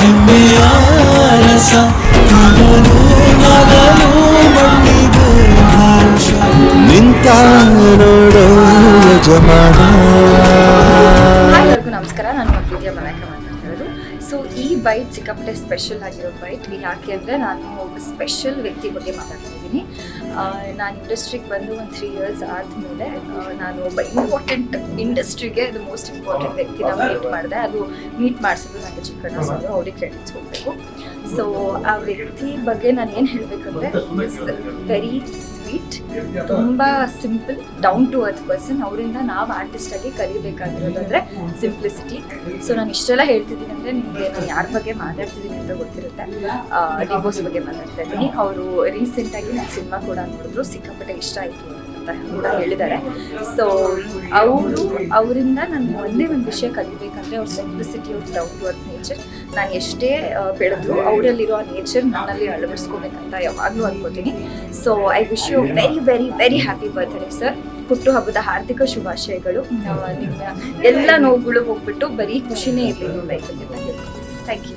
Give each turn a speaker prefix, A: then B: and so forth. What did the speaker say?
A: ಹೆಮ್ಮೆಯ
B: ನಮಸ್ಕಾರ ನಾನು ಪ್ರೀತಿಯ ಮನಾಕ ಮಾತಾಡ್ತಿರೋದು. ಸೊ ಈ ಬೈಟ್ ಸಿಕ್ಕಾಪಟ್ಟೆ ಸ್ಪೆಷಲ್ ಆಗಿರೋ ಬೈಟ್ ಯಾಕೆ ಅಂದರೆ ನಾನು ಒಬ್ಬ ಸ್ಪೆಷಲ್ ವ್ಯಕ್ತಿ ಬಗ್ಗೆ ಮಾತಾಡ್ತಾ ಇದ್ದೀನಿ ನಾನು ಇಂಡಸ್ಟ್ರಿಗೆ ಬಂದು ಒಂದು ತ್ರೀ ಇಯರ್ಸ್ ಆದಮೇಲೆ ನಾನು ಒಬ್ಬ ಇಂಪಾರ್ಟೆಂಟ್ ಇಂಡಸ್ಟ್ರಿಗೆ ಅದು ಮೋಸ್ಟ್ ಇಂಪಾರ್ಟೆಂಟ್ ವ್ಯಕ್ತಿನ ಮೀಟ್ ಮಾಡಿದೆ. ಅದು ಮೀಟ್ ಮಾಡಿಸಿದ್ರು ನನಗೆ ಚಿಕ್ಕಣ್ಣ ಸರ್, ಅವ್ರಿಗೆ ಕ್ರೆಡಿಟ್ಸ್ ಹೋಗಬೇಕು ಸೊ ಆ ವ್ಯಕ್ತಿ ಬಗ್ಗೆ ನಾನು ಏನು ಹೇಳಬೇಕಂದ್ರೆ ವೆರಿ ಸ್ವೀಟ್ ತುಂಬ simple down to earth person ಅವರಿಂದ ನಾವು ಆರ್ಟಿಸ್ಟ್ ಆಗಿ ಕಲಿಬೇಕಾಗಿರೋದಂದ್ರೆ ಸಿಂಪ್ಲಿಸಿಟಿ ಸೊ ನಾನು ಇಷ್ಟೆಲ್ಲ ಹೇಳ್ತಿದ್ದೀನಿ ಅಂದರೆ ನಿಮಗೆ ನಾನು ಯಾರ ಬಗ್ಗೆ ಮಾತಾಡ್ತಿದ್ದೀನಿ ಅಂತ ಗೊತ್ತಿರುತ್ತೆ. ಡಿವೋರ್ಸ್ ಬಗ್ಗೆ ಮಾತಾಡ್ತಾ ಇದ್ದೀನಿ. ಅವರು ರೀಸೆಂಟಾಗಿ ನಾನು ಸಿನಿಮಾ ಕೂಡ ನೋಡಿದ್ರು. ಸಿಕ್ಕಾಪಟ್ಟೆ ಇಷ್ಟ ಆಯಿತು. ಅಂತ ಹೇಳಿದ್ದಾರೆ. ಸೊ ಅವರು, ಅವರಿಂದ ನಾನು ಒಂದೇ ಒಂದು ವಿಷಯ ಕಲಿಬೇಕಂದ್ರೆ ಅವ್ರ ಸಿಂಪ್ಲಿಸಿಟಿ ಅವ್ರ ಡೌನ್ ಟು ನೇಚರ್ ನಾನು ಎಷ್ಟೇ ಬೆಳೆದ್ರು ಅವರಲ್ಲಿರೋ ಆ ನೇಚರ್ ನನ್ನಲ್ಲಿ ಅಳವಡಿಸ್ಕೋಬೇಕಂತ ಯಾವಾಗಲೂ ಅನ್ಕೋತೀನಿ. So I wish you very very very happy birthday sir ಹುಟ್ಟುಹಬ್ಬದ ಹಾರ್ದಿಕ ಶುಭಾಶಯಗಳು. ನಿಮ್ಮ ಎಲ್ಲ ನೋವುಗಳು ಹೋಗ್ಬಿಟ್ಟು ಬರೀ ಖುಷಿನೇ ಇರಲಿ ನಿಮ್ಮ ಲೈಫಲ್ಲಿ ಥ್ಯಾಂಕ್ ಯು